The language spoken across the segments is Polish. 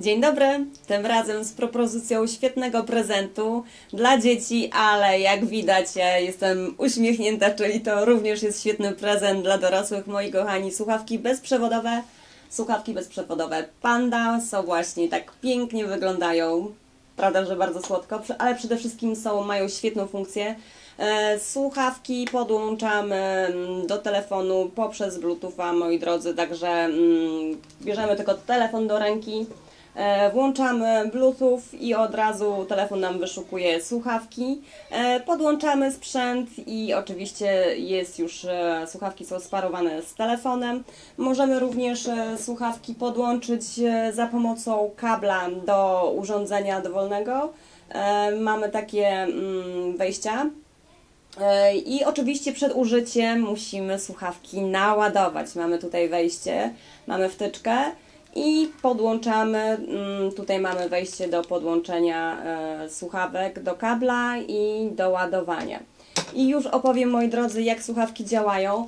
Dzień dobry, tym razem z propozycją świetnego prezentu dla dzieci, ale jak widać jestem uśmiechnięta, czyli to również jest świetny prezent dla dorosłych, moi kochani. Słuchawki bezprzewodowe, słuchawki bezprzewodowe Panda są właśnie tak pięknie wyglądają. Prawda, że bardzo słodko, ale przede wszystkim są, mają świetną funkcję. E, Słuchawki podłączamy mm, do telefonu poprzez Bluetootha, moi drodzy, także mm, bierzemy tylko telefon do ręki, włączamy Bluetooth i od razu telefon nam wyszukuje słuchawki. E, Podłączamy sprzęt i oczywiście jest już, e, słuchawki są sparowane z telefonem. Możemy również e, słuchawki podłączyć e, za pomocą kabla do urządzenia dowolnego. E, Mamy takie mm, wejścia. E, I oczywiście przed użyciem musimy słuchawki naładować. Mamy tutaj wejście, mamy wtyczkę i podłączamy. mm, Tutaj mamy wejście do podłączenia e, słuchawek do kabla i do ładowania. I już opowiem, moi drodzy, jak słuchawki działają.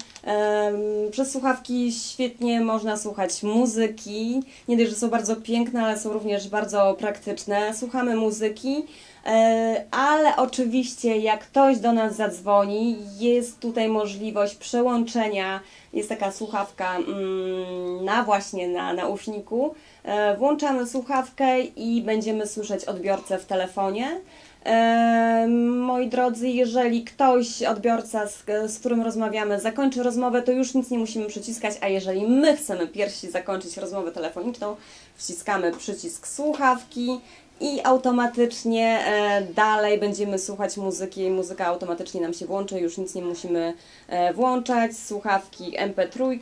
Przez słuchawki świetnie można słuchać muzyki. Nie dość, że są bardzo piękne, ale są również bardzo praktyczne. Słuchamy muzyki, e, ale oczywiście, jak ktoś do nas zadzwoni, jest tutaj możliwość przełączenia. Jest taka słuchawka mm, na właśnie na nauszniku. E, Włączamy słuchawkę i będziemy słyszeć odbiorcę w telefonie. Moi drodzy, jeżeli ktoś, odbiorca, z, z którym rozmawiamy, zakończy rozmowę, to już nic nie musimy przyciskać, a jeżeli my chcemy pierwsi zakończyć rozmowę telefoniczną, wciskamy przycisk słuchawki i automatycznie e, dalej będziemy słuchać muzyki. Muzyka automatycznie nam się włączy, już nic nie musimy e, włączać. Słuchawki MP3.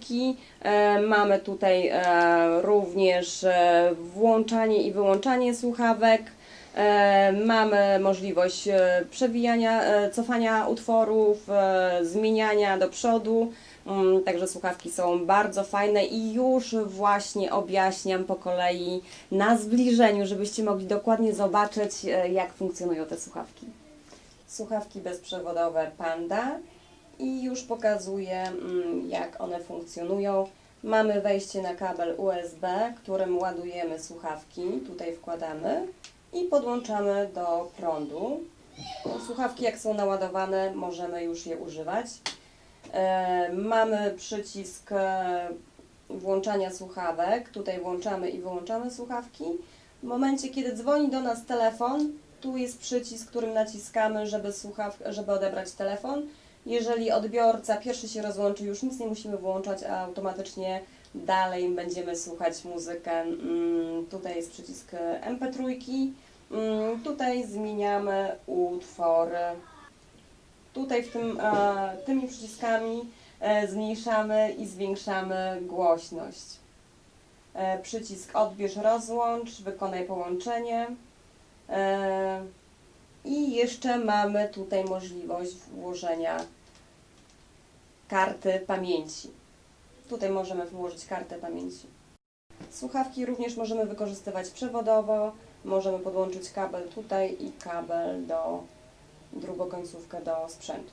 E, mamy tutaj również włączanie i wyłączanie słuchawek. E, Mamy możliwość e, przewijania, e, cofania utworów, zmieniania do przodu. Mm, Także słuchawki są bardzo fajne i już właśnie objaśniam po kolei na zbliżeniu, żebyście mogli dokładnie zobaczyć, jak funkcjonują te słuchawki. Słuchawki bezprzewodowe Panda i już pokazuję, mm, jak one funkcjonują. Mamy wejście na kabel USB, którym ładujemy słuchawki. Tutaj wkładamy i podłączamy do prądu. Słuchawki, jak są naładowane, możemy już je używać. E, mamy przycisk e, włączania słuchawek. Tutaj włączamy i wyłączamy słuchawki. W momencie, kiedy dzwoni do nas telefon, tu jest przycisk, którym naciskamy, żeby, słuchaw, żeby odebrać telefon. Jeżeli odbiorca pierwszy się rozłączy, już nic nie musimy włączać, a automatycznie dalej będziemy słuchać muzykę. Mm, Tutaj jest przycisk MP3. Mm, Tutaj zmieniamy utwory. Tutaj w tym, e, tymi przyciskami e, zmniejszamy i zwiększamy głośność. E, przycisk odbierz, rozłącz, wykonaj połączenie. I jeszcze mamy tutaj możliwość włożenia karty pamięci. Tutaj możemy włożyć kartę pamięci. Słuchawki również możemy wykorzystywać przewodowo. Możemy podłączyć kabel tutaj i kabel do drugą końcówkę do sprzętu.